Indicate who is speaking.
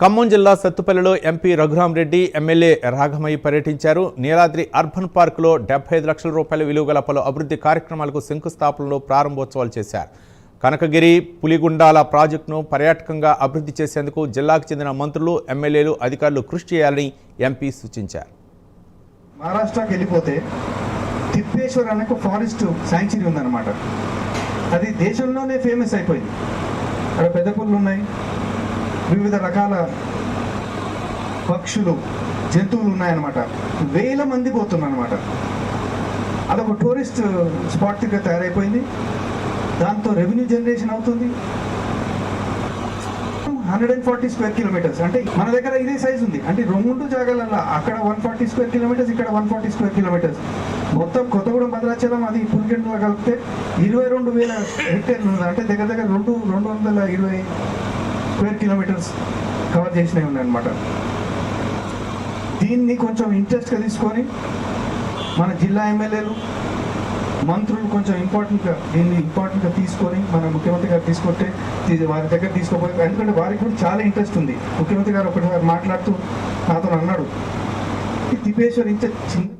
Speaker 1: ఖమ్మం జిల్లా సత్తుపల్లిలో MP Raghurama Reddy MLA Raghamayya పర్యటించారు. నీలాద్రి అర్బన్ పార్కులో డెబ్బై ఐదు లక్షల రూపాయల విలువ గల పలు అభివృద్ధి కార్యక్రమాలకు శంకుస్థాపనలో ప్రారంభోత్సవాలు చేశారు. కనకగిరి పులిగుండాల ప్రాజెక్టును పర్యాటకంగా అభివృద్ధి చేసేందుకు జిల్లాకు చెందిన మంత్రులు ఎమ్మెల్యేలు అధికారులు కృషి చేయాలని ఎంపీ సూచించారు.
Speaker 2: మహారాష్ట్రకి వెళ్ళిపోతే తిప్పేశ్వర్ అనే ఒక ఫారెస్ట్ శాంక్చురీ ఉందన్నమాట. అది దేశంలోనే ఫేమస్ అయిపోయింది. అక్కడ పెద్ద పుల్లు ఉన్నాయి. వివిధ రకాల పక్షులు జంతువులు ఉన్నాయన్నమాట. వేల మంది పోతున్నారన్నమాట. అదొక టూరిస్ట్ స్పాట్గా తయారైపోయింది. దాంతో రెవెన్యూ జనరేషన్ అవుతుంది. Hundred and forty square kilometres. అంటే మన దగ్గర ఇదే సైజ్ ఉంది. అంటే రెండు జాగాలల్లో అక్కడ వన్ ఫార్టీ స్క్వేర్ కిలోమీటర్స్ ఇక్కడ వన్ ఫార్టీ స్క్వేర్ కిలోమీటర్స్. మొత్తం కొత్తగూడెం భద్రాచలం అది పులిగెండలో కలిపితే ఇరవై రెండు వేల హెక్టేర్లు ఉంది. అంటే దగ్గర దగ్గర రెండు రెండు వందల ఇరవై స్క్వేర్ కిలోమీటర్స్ కవర్ చేసినవి ఉన్నాయన్నమాట. దీన్ని కొంచెం ఇంట్రెస్ట్గా తీసుకొని మన జిల్లా ఎమ్మెల్యేలు మంత్రులు కొంచెం ఇంపార్టెంట్గా దీన్ని ఇంపార్టెంట్గా తీసుకొని మన ముఖ్యమంత్రి గారు తీసుకుంటే వారి దగ్గర తీసుకోపోయి ఎందుకంటే వారికి కూడా చాలా ఇంట్రెస్ట్ ఉంది. ముఖ్యమంత్రి గారు ఒకటిసారి మాట్లాడుతూ నాతో అన్నాడు. ఈ తిప్పేశ్వర్ ఇంత చిన్న